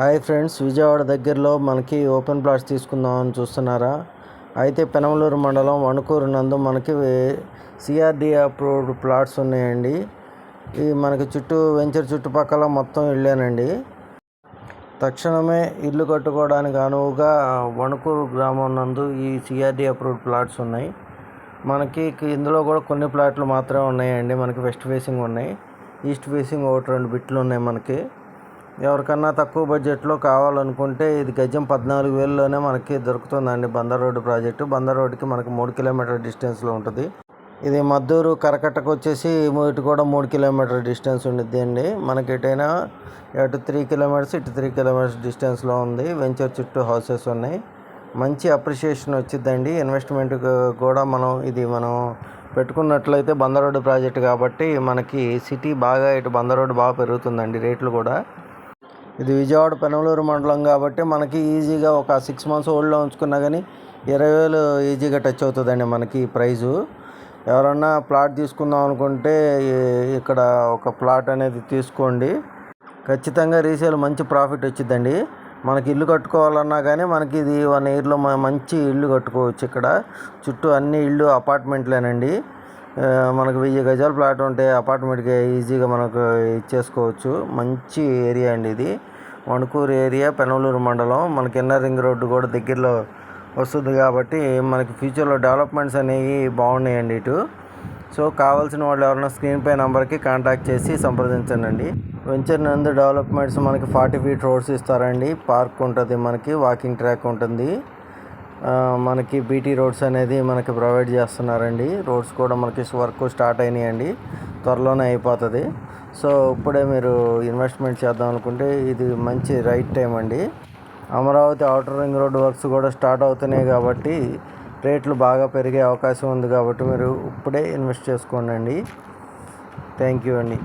Hi friends Vijayawada దగ్గరలో మనకి open plots తీసుకుందామని చూస్తున్నారా? అయితే పెనమలూరు మండలం వణుకూరు నందు మనకి సిఆర్డి అప్రూవ్డ్ ప్లాట్స్ ఉన్నాయండి. ఈ మనకి చుట్టూ వెంచర్ చుట్టుపక్కల మొత్తం ఇళ్ళేనండి తక్షణమే ఇల్లు కట్టుకోవడానికి అనువుగా వణుకూరు గ్రామం నందు ఈ సిఆర్డి అప్రూవ్డ్ ప్లాట్స్ ఉన్నాయి. మనకి ఇందులో కూడా కొన్ని ప్లాట్లు మాత్రమే ఉన్నాయండి. మనకి వెస్ట్ ఫేసింగ్ ఉన్నాయి ఈస్ట్ ఫేసింగ్ ఒకటి రెండు బిట్లు ఉన్నాయి మనకి. ఎవరికన్నా తక్కువ బడ్జెట్లో కావాలనుకుంటే ఇది గజం పద్నాలుగు వేలలోనే మనకి దొరుకుతుందండి బందర్ రోడ్డు ప్రాజెక్టు. బందర్ రోడ్డుకి మనకి మూడు కిలోమీటర్ డిస్టెన్స్లో ఉంటుంది. ఇది మద్దూరు కరకట్టకు వచ్చేసి ఇటు కూడా మూడు కిలోమీటర్ డిస్టెన్స్ ఉండిద్ది అండి. మనకి ఎటైనా అటు త్రీ కిలోమీటర్స్ ఇటు త్రీ కిలోమీటర్స్ డిస్టెన్స్లో ఉంది. వెంచర్ చుట్టూ హౌసెస్ ఉన్నాయి. మంచి అప్రిషియేషన్ వచ్చిందండి ఇన్వెస్ట్మెంట్ కూడా మనం ఇది మనం పెట్టుకున్నట్లయితే బందర్ రోడ్డు ప్రాజెక్ట్ కాబట్టి మనకి సిటీ బాగా ఇటు బందరోడ్డు బాగా పెరుగుతుందండి రేట్లు కూడా. ఇది విజయవాడ పెనమలూరు మండలం కాబట్టి మనకి ఈజీగా ఒక సిక్స్ మంత్స్ ఓల్డ్లో ఉంచుకున్నా కానీ ఇరవై వేలు ఈజీగా టచ్ అవుతుందండి మనకి ప్రైజు. ఎవరన్నా ప్లాట్ తీసుకుందాం అనుకుంటే ఇక్కడ ఒక ప్లాట్ అనేది తీసుకోండి. ఖచ్చితంగా రీసేల్ మంచి ప్రాఫిట్ వచ్చిందండి మనకి ఇల్లు కట్టుకోవాలన్నా కానీ మనకి ఇది వన్ ఇయర్లో మంచి ఇల్లు కట్టుకోవచ్చు ఇక్కడ. చుట్టూ అన్ని ఇల్లు అపార్ట్మెంట్లేనండి. మనకు వెయ్యి గజాల ప్లాట్ ఉంటే అపార్ట్మెంట్కి ఈజీగా మనకు ఇచ్చేసుకోవచ్చు. మంచి ఏరియా అండి ఇది. వణుకూరు ఏరియా పెనమలూరు మండలం. మనకి ఇన్నర్ రింగ్ రోడ్డు కూడా దగ్గరలో వస్తుంది కాబట్టి మనకి ఫ్యూచర్లో డెవలప్మెంట్స్ అనేవి బాగున్నాయండి ఇటు. సో కావాల్సిన వాళ్ళు ఎవరైనా స్క్రీన్ పై నెంబర్కి కాంటాక్ట్ చేసి సంప్రదించండి వెంచర్ నందు డెవలప్మెంట్స్ మనకి ఫార్టీ ఫీట్ రోడ్స్ ఇస్తారండి. పార్క్ ఉంటుంది మనకి వాకింగ్ ట్రాక్ ఉంటుంది. మనకి బీటీ రోడ్స్ అనేది మనకి ప్రొవైడ్ చేస్తున్నారండి. రోడ్స్ కూడా మనకి వర్క్ స్టార్ట్ అయినాయండి. త్వరలోనే అయిపోతుంది. సో ఇప్పుడే మీరు ఇన్వెస్ట్మెంట్ చేద్దాం అనుకుంటే ఇది మంచి రైట్ టైం అండి. Amaravati outer ring road works కూడా స్టార్ట్ అవుతున్నాయి కాబట్టి రేట్లు బాగా పెరిగే అవకాశం ఉంది కాబట్టి మీరు ఇప్పుడే ఇన్వెస్ట్ చేసుకోండి థ్యాంక్ యూ అండి.